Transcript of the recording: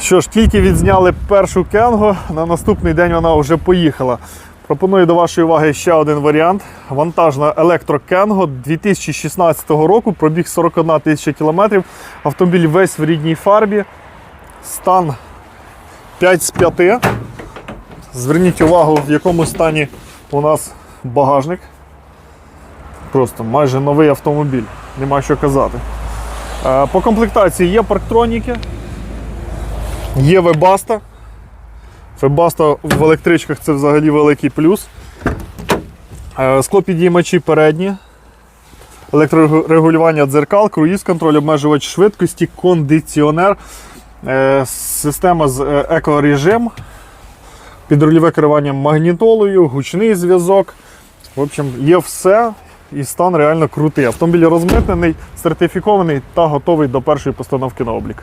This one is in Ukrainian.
Що ж, тільки відзняли першу кенго, на наступний день вона вже поїхала. Пропоную до вашої уваги ще один варіант. Вантажна електрокенго 2016 року, пробіг 41 тисяча кілометрів. Автомобіль весь в рідній фарбі. Стан 5 з 5. Зверніть увагу, в якому стані у нас багажник. Просто майже новий автомобіль, нема що казати. Е, По комплектації є парктроніки, є вебаста. Вебаста в електричках це взагалі великий плюс. Е, Склопідіймачі передні, електрорегулювання дзеркал, круїз-контроль, обмежувач швидкості, кондиціонер, е, система з е, екорежим, підрульове керування магнітолою, гучний зв'язок. В общем, є все і стан реально крутий. Автомобіль розмитнений, сертифікований та готовий до першої постановки на облік.